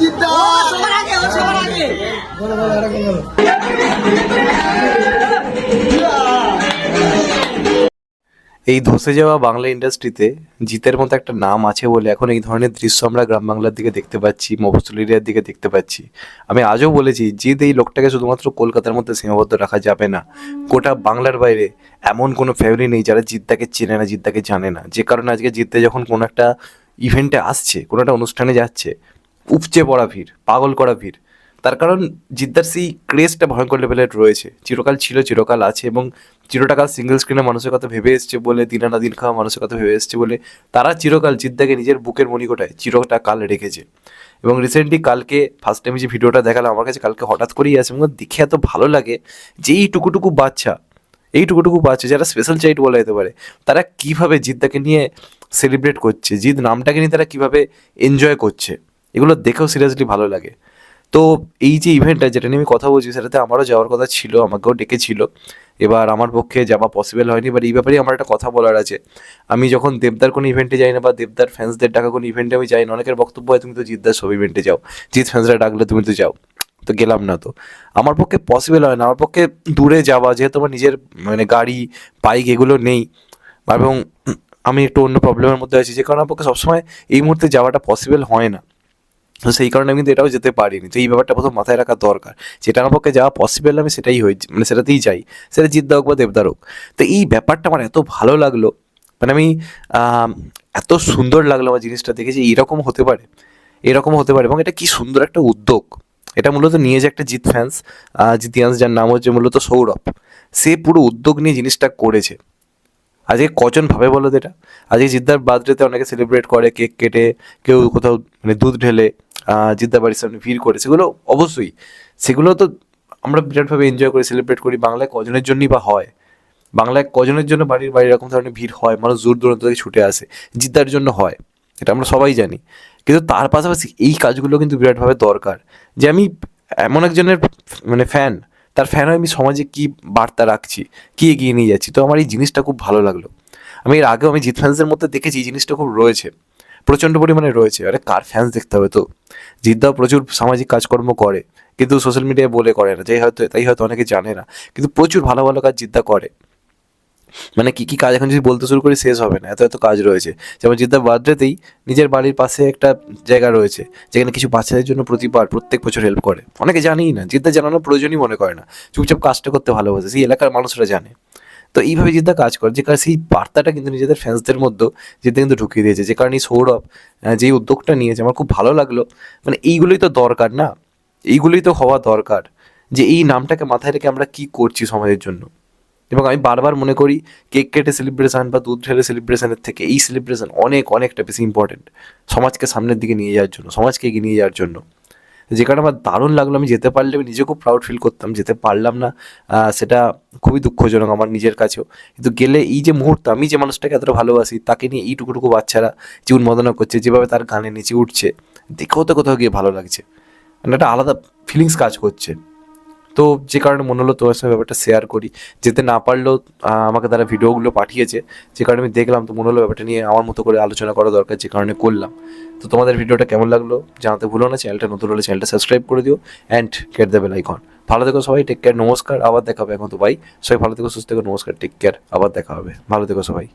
জিদ্দা সবার আগে সবার আগে বলো বলো এরকম বলো এই ধসে যাওয়া বাংলা ইন্ডাস্ট্রিতে জিতের মতো একটা নাম আছে বলে এখন এই ধরনের দৃশ্য আমরা গ্রাম বাংলার দিকে দেখতে পাচ্ছি, মফস্বল এরিয়ার দিকে দেখতে পাচ্ছি। আমি আজও বলেছি জিত এই লোকটাকে শুধুমাত্র কলকাতার মধ্যে সীমাবদ্ধ রাখা যাবে না, গোটা বাংলার বাইরে এমন কোনো ফ্যামিলি নেই যারা জিদ্দাকে চেনে না জিদ্দাকে জানে না। যে কারণে আজকে জিততে যখন কোনো একটা ইভেন্টে আসছে, কোনো একটা অনুষ্ঠানে যাচ্ছে, উপচে পড়া ভিড়, পাগল করা ভিড় তার কারণ জিদ্দার সেই ক্রেজটা ভয়ঙ্কর লেভেলের রয়েছে। চিরকাল ছিল, চিরকাল আছে এবং চিরটাকাল সিঙ্গেল স্ক্রিনে মানুষের কথা ভেবে এসছে বলে দিনানা দিন খাওয়া মানুষের কথা ভেবে এসছে বলে, তারা চিরকাল জিদ্দাকে নিজের বুকের মণিকোটায় চিরটাকাল রেখেছে। এবং রিসেন্টলি কালকে ফার্স্ট টাইম যে ভিডিওটা দেখালাম, আমার কাছে কালকে হঠাৎ করেই আছে এবং দেখে এত ভালো লাগে যে এই টুকুটুকু বাচ্চা, এই টুকুটুকু বাচ্চা যারা স্পেশাল চাইল্ড বলা যেতে পারে, তারা কীভাবে জিদ্দাকে নিয়ে সেলিব্রেট করছে, জিদ নামটাকে নিয়ে তারা কীভাবে এনজয় করছে, এগুলো দেখেও সিরিয়াসলি ভালো লাগে। তো এই যে ইভেন্টটা যেটা নিয়ে আমি কথা বলছি, সেটাতে আমারও যাওয়ার কথা ছিল, আমাকেও ডেকেছিল। এবার আমার পক্ষে যাওয়া পসিবল হয়নি বাট এই ব্যাপারে আমার একটা কথা বলার আছে। আমি যখন দেবদার কোনো ইভেন্টে যাই না বা দেবদার ফ্যান্সদের ডাকা কোনো ইভেন্টে আমি যাই না, অনেকের বক্তব্য হয়, তুমি তো জিতদার, সব ইভেন্টে যাও। জিৎ ফ্যান্সরা ডাকলে তুমি তো যাও। তো গেলাম না তো। আমার পক্ষে পসিবল হয় না। আমার পক্ষে দূরে যাওয়া, যেহেতু আমার নিজের মানে গাড়ি বাইক এগুলো নেই, এবং আমি একটু অন্য প্রবলেমের মধ্যে আছি, যে কারণে আমার পক্ষে সবসময় এই মুহূর্তে যাওয়াটা পসিবল হয় না। তো সেই কারণে আমি কিন্তু এটাও যেতে পারিনি। তো এই ব্যাপারটা প্রথম মাথায় রাখা দরকার। যেটা আমার পক্ষে যাওয়া পসিবল আমি সেটাই হয়ে মানে সেটাতেই যাই। সেটা জিদ্দা হোক বা দেবদার হোক। তো এই ব্যাপারটা আমার এত ভালো লাগল মানে আমি এত সুন্দর লাগল আমার জিনিসটা দেখে যে এরকম হতে পারে। এরকম হতে পারে এবং এটা কি সুন্দর একটা উদ্যোগ। এটা মূলত নিয়ে যে একটা জিৎ ফ্যান্স জিতিয়ান্স যার নাম হচ্ছে মূলত সৌরভ, সে পুরো উদ্যোগ নিয়ে জিনিসটা করেছে। আজকে কজন ভাবে বলো এটা? আজকে জিদ্দার বার্থডেতে অনেকে সেলিব্রেট করে কেক কেটে, কেউ কোথাও মানে দুধ ঢেলে আহ, জিদ্দার বাড়ির সামনে ভিড় করে সেগুলো অবশ্যই। সেগুলো তো আমরা বিরাটভাবে এনজয় করি সেলিব্রেট করি বাংলায় কজনের জন্যই বা হয়। বাংলায় কজনের জন্য বাড়ির বাড়ি এরকম ধরনের ভিড় হয় মানুষ দূর দূরান্ত থেকে ছুটে আসে জিদ্দার জন্য হয় এটা আমরা সবাই জানি। কিন্তু তার পাশাপাশি এই কাজগুলো কিন্তু বিরাটভাবে দরকার। যে আমি এমন একজনের মানে ফ্যান তার ফ্যান আমি সমাজে কি বার্তা রাখছি কি এগিয়ে নিয়ে যাচ্ছি তো আমার এই জিনিসটা খুব ভালো লাগল। আমি এর আগেও আমি জিৎ ফ্যান্সদের মধ্যে দেখেছি এই জিনিসটা খুব রয়েছে। প্রচণ্ড পরিমাণে রয়েছে। আরে কার ফ্যান্স দেখতে হবে তো? জিদ্দাও প্রচুর সামাজিক কাজকর্ম করে, কিন্তু সোশ্যাল মিডিয়ায় বলে করে না, যাই হয়তো, তাই হয়তো অনেকে জানে না, কিন্তু প্রচুর ভালো ভালো কাজ জিদ্দা করে। মানে কি কি কাজ? এখন যদি বলতে শুরু করি, শেষ হবে না, এত এত কাজ রয়েছে। যেমন জিদ্দার বার্থডেতেই নিজের বাড়ির পাশে একটা জায়গা রয়েছে, যেখানে কিছু বাচ্চাদের জন্য প্রতিবার, প্রত্যেক বছর হেল্প করে। অনেকে জানেই না, জিদ্দা জানানোর প্রয়োজনই মনে করে না। চুপচাপ কাজটা করতে ভালোবাসে, সেই এলাকার মানুষরা জানে। তো এইভাবে জিদ্দা কাজ করে, যে কারণে সেই বার্তাটা কিন্তু নিজেদের ফ্যান্সদের মধ্যে যেতে কিন্তু ঢুকিয়ে দিয়েছে। যে কারণে এই সৌরভ যেই উদ্যোগটা নিয়েছে, আমার খুব ভালো লাগল। মানে এইগুলোই তো দরকার না? এইগুলোই তো হওয়া দরকার, যে এই নামটাকে মাথায় রেখে আমরা কি করছি সমাজের জন্য? এবং আমি বারবার মনে করি, কেক কেটে সেলিব্রেশন বা দুধ ঢেলে সেলিব্রেশনের থেকে এই সেলিব্রেশন অনেক, অনেকটা বেশি ইম্পর্টেন্ট সমাজকে সামনের দিকে নিয়ে যাওয়ার জন্য, সমাজকে এগিয়ে নিয়ে যাওয়ার জন্য। যে কারণে আমার দারুণ লাগল, আমি যেতে পারলে আমি নিজে খুব প্রাউড ফিল করতাম, যেতে পারলাম না সেটা খুবই দুঃখজনক আমার নিজের কাছেও। কিন্তু গেলে এই যে মুহূর্ত, আমি যে মানুষটাকে এতটা ভালোবাসি, তাকে নিয়ে এইটুকুটুকু বাচ্চারা যে উন্মাদনা করছে, যেভাবে তার গানে নিচে উঠছে, দেখেও তো কোথাও গিয়ে ভালো লাগছে। মানে একটা আলাদা ফিলিংস কাজ করছে। তো যে কারণে মনে হলো তোমার সঙ্গে ব্যাপারটা শেয়ার করি। যেতে না পারলেও আমাকে তারা ভিডিওগুলো পাঠিয়েছে। যে কারণে আমি দেখলাম, তো মনে হলো ব্যাপারটা নিয়ে আমার মতো করে আলোচনা করা দরকার, যে কারণে করলাম। তো তোমাদের ভিডিওটা কেমন লাগল জানাতে ভুলো না চ্যানেলটা নতুন হলে চ্যানেলটা সাবস্ক্রাইব করে দিও অ্যান্ড গেট দেবে বেল আইকন ভালো থেকো সবাই টেক কেয়ার নমস্কার, আবার দেখা হবে এখন তো ভাই সবাই ভালো থেকো, সুস্থ থেকো, নমস্কার টেক কেয়ার আবার দেখা হবে। ভালো থেকো সবাই।